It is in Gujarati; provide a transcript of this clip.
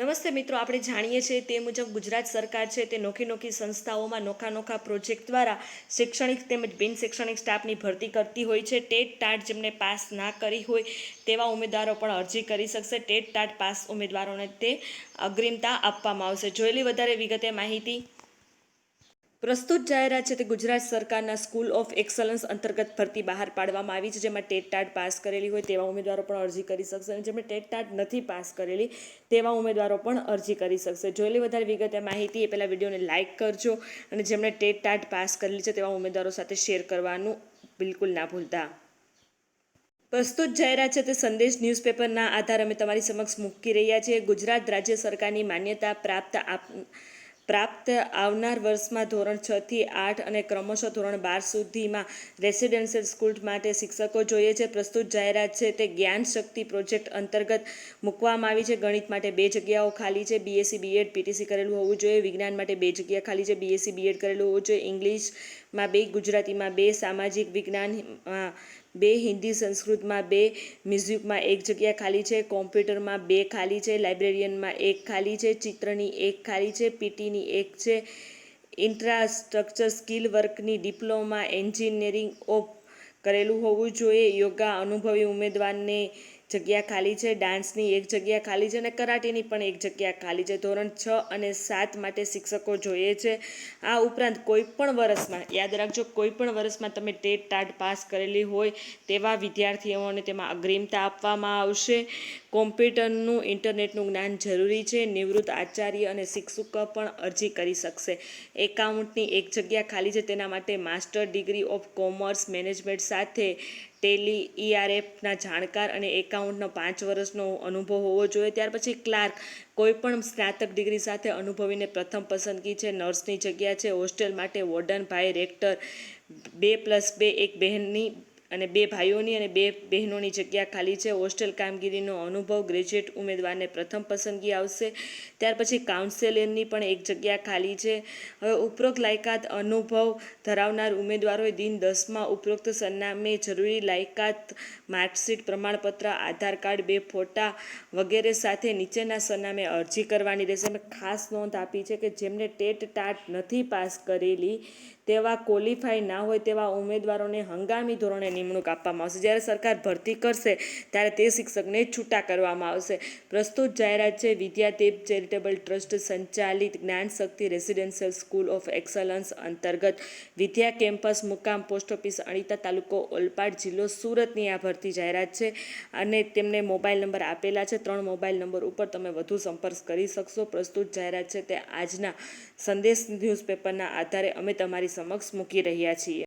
નમસ્તે મિત્રો, આપણે જાણીએ છીએ તે મુજબ ગુજરાત સરકાર છે તે નોખી નોખી સંસ્થાઓમાં નોખા નોખા પ્રોજેક્ટ દ્વારા શૈક્ષણિક તેમજ બિન શૈક્ષણિક સ્ટાફની ભરતી કરતી હોય છે. ટેટ ટાટ જેમને પાસ ના કરી હોય તેવા ઉમેદવારો પણ અરજી કરી શકશે. ટેટ ટાટ પાસ ઉમેદવારોને તે અગ્રિમતા આપવામાં આવશે. જોયેલી વધારે વિગતે માહિતી પ્રસ્તુત જાહેરાત છે તે ગુજરાત સરકારના સ્કૂલ ઓફ એક્સલન્સ અંતર્ગત ભરતી બહાર પાડવામાં આવી છે, જેમાં ટેટ ટાટ પાસ કરેલી હોય તેવા ઉમેદવારો પણ અરજી કરી શકશે અને જેમણે ટેટ ટાટ નથી પાસ કરેલી તેવા ઉમેદવારો પણ અરજી કરી શકશે. જોયેલી વધારે વિગતે માહિતી, એ પહેલાં વિડીયોને લાઇક કરજો અને જેમણે ટેટ ટાટ પાસ કરેલી છે તેવા ઉમેદવારો સાથે શેર કરવાનું બિલકુલ ના ભૂલતા. પ્રસ્તુત જાહેરાત છે તે સંદેશ ન્યૂઝપેપરના આધારે અમે તમારી સમક્ષ મૂકી રહ્યા છીએ. ગુજરાત રાજ્ય સરકારની માન્યતા પ્રાપ્ત આપ પ્રાપ્ત આવનાર વર્ષમાં ધોરણ છ થી આઠ અને ક્રમશઃ ધોરણ બાર સુધીમાં રેસિડેન્શિયલ સ્કૂલ માટે શિક્ષકો જોઈએ છે. પ્રસ્તુત જાહેરાત છે તે જ્ઞાન શક્તિ પ્રોજેક્ટ અંતર્ગત મૂકવામાં આવી છે. ગણિત માટે બે જગ્યાઓ ખાલી છે. બીએસસી બીએડ પીટીસી કરેલું હોવું જોઈએ. વિજ્ઞાન માટે બે જગ્યા ખાલી છે. બીએસસી બીએડ કરેલું હોવું જોઈએ. ઇંગ્લિશમાં બે, ગુજરાતીમાં બે, સામાજિક વિજ્ઞાન બે હિન્દી સંસ્કૃતમાં, બે મ્યુઝિકમાં એક જગ્યા ખાલી છે, કોમ્પ્યુટરમાં બે ખાલી છે, લાઇબ્રેરિયનમાં એક ખાલી છે, ચિત્રની એક ખાલી છે, પીટીની એક છે. ઇન્ફ્રાસ્ટ્રક્ચર સ્કિલ વર્કની ડિપ્લોમા એન્જિનિયરિંગ ઓફ કરેલું હોવું જોઈએ. યોગા અનુભવી ઉમેદવારને જગ્યા ખાલી છે, ડાન્સની એક જગ્યા ખાલી છે અને કરાટેની પણ એક જગ્યા ખાલી છે. ધોરણ છ અને સાત માટે શિક્ષકો જોઈએ છે. આ ઉપરાંત કોઈ પણ વર્ષમાં યાદ રાખજો, કોઈ પણ વર્ષમાં તમે ટેટ ટાટ પાસ કરેલી હોય તેવા વિદ્યાર્થીઓને તેમાં અગ્રિમતા આપવામાં આવશે. કોમ્પ્યુટરનું, ઇન્ટરનેટનું જ્ઞાન જરૂરી છે. નિવૃત્ત આચાર્ય અને શિક્ષકો પણ અરજી કરી શકશે. એકાઉન્ટની એક જગ્યા ખાલી છે, તેના માટે master degree of commerce management સાથે ટેલી ઈઆરએફના જાણકાર અને એકાઉન્ટનો પાંચ વર્ષનો અનુભવ હોવો જોઈએ. ત્યાર પછી ક્લાર્ક કોઈપણ સ્નાતક ડિગ્રી સાથે અનુભવીને પ્રથમ પસંદગી છે. નર્સની જગ્યા છે હોસ્ટેલ માટે વોર્ડન ભાઈ રેક્ટર, બે પ્લસ બે એક બહેનની અને બે ભાઈઓની અને બે બહેનોની જગ્યા ખાલી છે. હોસ્ટેલ કામગીરીનો અનુભવ ગ્રેજ્યુએટ ઉમેદવારને પ્રથમ પસંદગી આવશે. ત્યાર પછી કાઉન્સેલરની પણ એક જગ્યા ખાલી છે. હવે ઉપરોક્ત લાયકાત અનુભવ ધરાવનાર ઉમેદવારોએ દિન દસમાં ઉપરોક્ત સરનામે જરૂરી લાયકાત, માર્કશીટ, પ્રમાણપત્ર, આધાર કાર્ડ, બે ફોટા વગેરે સાથે નીચેના સરનામે અરજી કરવાની રહેશે. મેં ખાસ નોંધ આપી છે કે જેમને ટેટ ટાટ નથી પાસ કરેલી તેવા ક્વોલિફાય ના હોય તેવા ઉમેદવારોને હંગામી ધોરણે નિમણૂક આપવામાં આવશે. જ્યારે સરકાર ભરતી કરશે, ત્યારે તે શિક્ષકને છૂટા કરવામાં આવશે. પ્રસ્તુત જાહેરાત છે, વિદ્યાદીપ ચેરિટેબલ ટ્રસ્ટ સંચાલિત Gyan Shakti residential school of excellence અંતર્ગત વિદ્યા કેમ્પસ, મુકામ પોસ્ટ ઓફિસ, અણીતા તાલુકો, ઓલપાડ જિલ્લો, સુરતની આ ભરતી જાહેરાત છે અને તેમને મોબાઈલ નંબર આપેલા છે. ત્રણ મોબાઈલ નંબર ઉપર તમે વધુ સંપર્ક કરી શકશો. પ્રસ્તુત જાહેરાત છે તે આજના સંદેશ ન્યૂઝપેપરના આધારે અમે તમારી સમક્ષ મૂકી રહ્યા છીએ.